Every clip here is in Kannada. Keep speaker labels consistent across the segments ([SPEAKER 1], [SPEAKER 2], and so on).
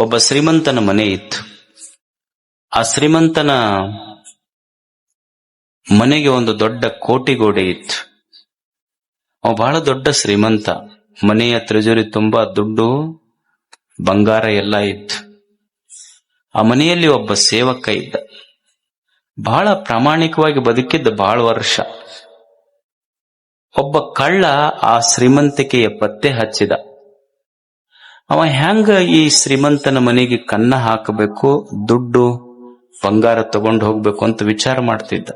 [SPEAKER 1] ಒಬ್ಬ ಶ್ರೀಮಂತನ ಮನೆ ಇತ್ತು. ಆ ಶ್ರೀಮಂತನ ಮನೆಗೆ ಒಂದು ದೊಡ್ಡ ಕೋಟಿಗೋಡೆ ಇತ್ತು. ಅವ ಬಹಳ ದೊಡ್ಡ ಶ್ರೀಮಂತ. ಮನೆಯ ತ್ರಿಜೋರಿ ತುಂಬಾ ದುಡ್ಡು, ಬಂಗಾರ ಎಲ್ಲ ಇತ್ತು. ಆ ಮನೆಯಲ್ಲಿ ಒಬ್ಬ ಸೇವಕ ಇದ್ದ. ಬಹಳ ಪ್ರಾಮಾಣಿಕವಾಗಿ ಬದುಕಿದ್ದ ಬಹಳ ವರ್ಷ. ಒಬ್ಬ ಕಳ್ಳ ಆ ಶ್ರೀಮಂತಿಕೆಯ ಪತ್ತೆ ಹಚ್ಚಿದ. ಅವ ಹೆಂಗ ಈ ಶ್ರೀಮಂತನ ಮನೆಗೆ ಕನ್ನ ಹಾಕಬೇಕು, ದುಡ್ಡು, ಬಂಗಾರ ತಗೊಂಡು ಹೋಗ್ಬೇಕು ಅಂತ ವಿಚಾರ ಮಾಡ್ತಿದ್ದ.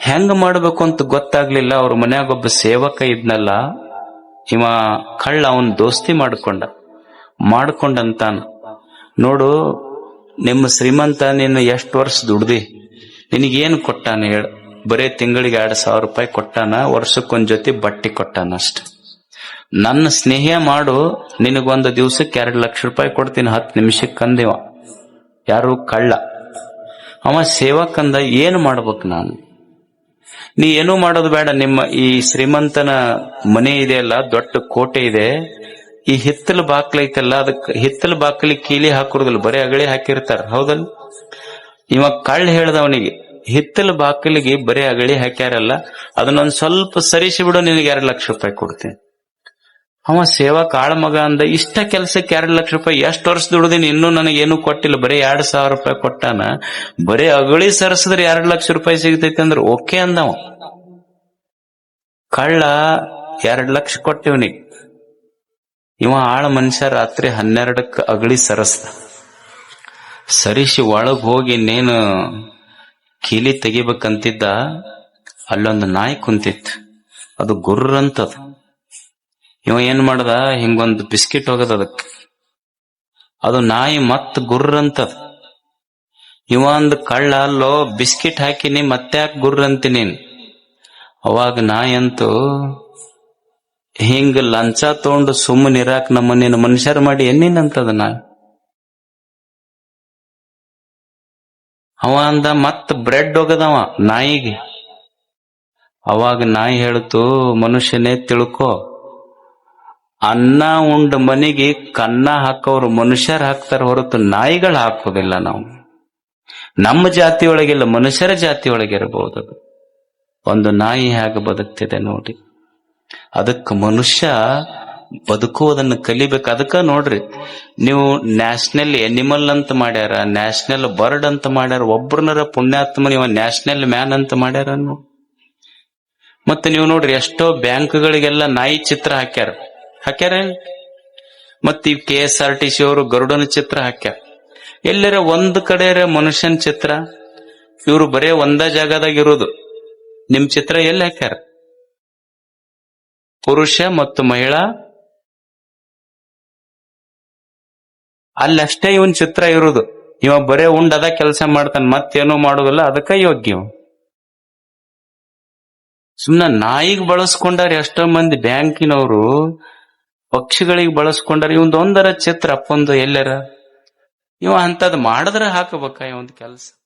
[SPEAKER 1] ಹೆಂಗ ಮಾಡ್ಬೇಕು ಅಂತ ಗೊತ್ತಾಗ್ಲಿಲ್ಲ, ಅವ್ರ ಮನ್ಯಾಗ ಒಬ್ಬ ಸೇವಕ ಇದ್ನಲ್ಲ, ಇವ ಕಳ್ಳ ಅವನ್ ದೋಸ್ತಿ ಮಾಡ್ಕೊಂಡ. ಮಾಡ್ಕೊಂಡಂತಾನ. ನೋಡು, ನಿಮ್ಮ ಶ್ರೀಮಂತ ನಿನ್ನ ಎಷ್ಟು ವರ್ಷ ದುಡ್ದಿ, ನಿನಗೇನು ಕೊಟ್ಟಾನ ಹೇಳ. ಬರೇ ತಿಂಗಳಿಗೆ ಎರಡ್ ಸಾವಿರ ರೂಪಾಯಿ ಕೊಟ್ಟಾನ, ವರ್ಷಕ್ಕೊಂದ್ ಜೊತೆ ಬಟ್ಟೆ ಕೊಟ್ಟಾನ ಅಷ್ಟ. ನನ್ನ ಸ್ನೇಹ ಮಾಡು, ನಿನಗೊಂದು ದಿವ್ಸಕ್ಕೆ ಎರಡು ಲಕ್ಷ ರೂಪಾಯಿ ಕೊಡ್ತೀನಿ, ಹತ್ತು ನಿಮಿಷಕ್ಕೆ ಅಂದಿವ ಯಾರು ಕಳ್ಳ. ಅವ ಸೇವಕಂದ ಏನು ಮಾಡ್ಬೇಕು ನಾನು? ನೀ ಏನು ಮಾಡೋದು ಬೇಡ, ನಿಮ್ಮ ಈ ಶ್ರೀಮಂತನ ಮನೆ ಇದೆಯಲ್ಲ, ದೊಡ್ಡ ಕೋಟೆ ಇದೆ, ಈ ಹಿತ್ತಲ ಬಾಕ್ಲ ಐತಲ್ಲ, ಅದಕ್ಕೆ ಹಿತ್ತಲ ಬಾಕ್ಲಿ ಕೀಲಿ ಹಾಕುದಿಲ್ಲ ಬರೀ ಅಗಳಿ ಹಾಕಿರ್ತಾರ ಹೌದಲ್ ಇವ ಕಳ್ಳ ಹೇಳ್ದ ಅವನಿಗೆ ಹಿತ್ತಲ ಬಾಕಲಿಗೆ ಬರೀ ಅಗಳಿ ಹಾಕ್ಯಾರಲ್ಲ, ಅದನ್ನೊಂದ್ ಸ್ವಲ್ಪ ಸರಿಸಿ ಬಿಡು, ನಿನಗೆ ಎರಡು ಲಕ್ಷ ರೂಪಾಯಿ ಕೊಡ್ತೀನಿ. ಅವ ಸೇವಾ ಕಾಳ ಮಗ ಅಂದ, ಇಷ್ಟ ಕೆಲ್ಸಕ್ಕೆ ಎರಡು ಲಕ್ಷ ರೂಪಾಯಿ ಎಷ್ಟು ವರ್ಷ ದುಡ್ದಿನಿ ಇನ್ನೂ ನನಗೆ ಏನು ಕೊಟ್ಟಿಲ್ಲ, ಬರೀ ಎರಡ್ ಸಾವಿರ ರೂಪಾಯಿ ಕೊಟ್ಟಾನ. ಬರೀ ಅಗಳಿ ಸರಸಿದ್ರೆ ಎರಡು ಲಕ್ಷ ರೂಪಾಯಿ ಸಿಗ್ತೈತೆ ಅಂದ್ರೆ ಓಕೆ ಅಂದವ. ಕಳ್ಳ ಎರಡ್ ಲಕ್ಷ ಕೊಟ್ಟಿವನಿ. ಇವ ಆಳ ಮನುಷ್ಯ ರಾತ್ರಿ ಹನ್ನೆರಡಕ್ಕೆ ಅಗಳಿ ಸರಸ್ದ. ಸರಿಸಿ ಒಳಗ್ ಹೋಗಿ ಇನ್ನೇನು ಕೀಲಿ ತೆಗಿಬೇಕಂತಿದ್ದ, ಅಲ್ಲೊಂದು ನಾಯಿ ಕುಂತಿತ್ತು. ಅದು ಗುರ್ರಂತದು. ಇವ ಏನ್ ಮಾಡ್ದ? ಹಿಂಗೊಂದು ಬಿಸ್ಕಿಟ್ ಹೋಗದ ಅದಕ್ಕೆ ಅದು ನಾಯಿ ಮತ್ ಗುರ್ರ ಅಂತದ. ಇವ ಅಂದ ಕಳ್ಳ ಅಲ್ಲೋ ಬಿಸ್ಕಿಟ್ ಹಾಕಿನಿ, ಮತ್ತೆ ಗುರ್ರಂತೀನಿ ಅವಾಗ ನಾಯಂತೂ ಹಿಂಗ ಲಂಚ ತಗೊಂಡು ಸುಮ್ಮನೆ ಇರಾಕ್ ನೀನು ಮನುಷ್ಯರು ಮಾಡಿ ಎನ್ನಿನಂತದ ನಾ ಅವ ಅಂದ ಮತ್ ಬ್ರೆಡ್ ಹೋಗದವ ನಾಯಿಗೆ. ಅವಾಗ ನಾಯಿ ಹೇಳ್ತು, ಮನುಷ್ಯನೇ ತಿಳ್ಕೊ. ಅನ್ನ ಉಂಡ ಮನೆಗೆ ಕನ್ನ ಹಾಕೋರು ಮನುಷ್ಯರು ಹಾಕ್ತಾರ ಹೊರತು ನಾಯಿಗಳು ಹಾಕೋದಿಲ್ಲ ನಾವು. ನಮ್ಮ ಜಾತಿ ಒಳಗಿಲ್ಲ ಮನುಷ್ಯರ ಜಾತಿಯೊಳಗಿರಬಹುದು ಅದು. ಒಂದು ನಾಯಿ ಹೇಗೆ ಬದುಕ್ತಿದೆ ನೋಡಿ. ಅದಕ್ಕೆ ಮನುಷ್ಯ ಬದುಕುವುದನ್ನು ಕಲಿಬೇಕು. ಅದಕ್ಕೆ ನೋಡ್ರಿ, ನೀವು ನ್ಯಾಷನಲ್ ಎನಿಮಲ್ ಅಂತ ಮಾಡ್ಯಾರ, ನ್ಯಾಷನಲ್ ಬರ್ಡ್ ಅಂತ ಮಾಡ್ಯಾರ ಒಬ್ರನರ ಪುಣ್ಯಾತ್ಮ ನೀವು ನ್ಯಾಷನಲ್ ಮ್ಯಾನ್ ಅಂತ ಮಾಡ್ಯಾರ ಮತ್ತೆ ನೀವು ನೋಡ್ರಿ, ಎಷ್ಟೋ ಬ್ಯಾಂಕ್ಗಳಿಗೆಲ್ಲ ನಾಯಿ ಚಿತ್ರ ಹಾಕ್ಯಾರ. ಹಾಕ್ಯಾರ ಮತ್ತ ಈ K S R T C ಅವರು ಗರುಡನ ಚಿತ್ರ ಹಾಕ್ಯಾರ. ಎಲ್ಲರ ಒಂದ್ ಕಡೆ ಮನುಷ್ಯನ ಚಿತ್ರ, ಇವರು ಬರೇ ಒಂದ ಜಾಗದಾಗ ಇರೋದು. ನಿಮ್ ಚಿತ್ರ ಎಲ್ಲಿ ಹಾಕ್ಯಾರ? ಪುರುಷ ಮತ್ತು ಮಹಿಳಾ? ಅಲ್ಲಷ್ಟೇ ಇವನ್ ಚಿತ್ರ ಇರೋದು. ಇವ ಬರೇ ಅದ ಕೆಲಸ ಮಾಡ್ತಾನೆ, ಮತ್ತೇನು ಮಾಡುದಿಲ್ಲ, ಅದಕ್ಕ ಯೋಗ್ಯ. ಸುಮ್ನ ನಾಯಿಗ್ ಬಳಸ್ಕೊಂಡಾರ ಎಷ್ಟೋ ಮಂದಿ ಬ್ಯಾಂಕಿನವರು ಪಕ್ಷಿಗಳಿಗೆ ಬಳಸ್ಕೊಂಡಾರ ಇವಂದೊಂದರ ಚಿತ್ರ ಅಪ್ಪೊಂದು ಎಲ್ಲರ. ಇವ ಅಂತದ್ ಮಾಡಿದ್ರ ಹಾಕಬೇಕ ಒಂದು ಕೆಲಸ.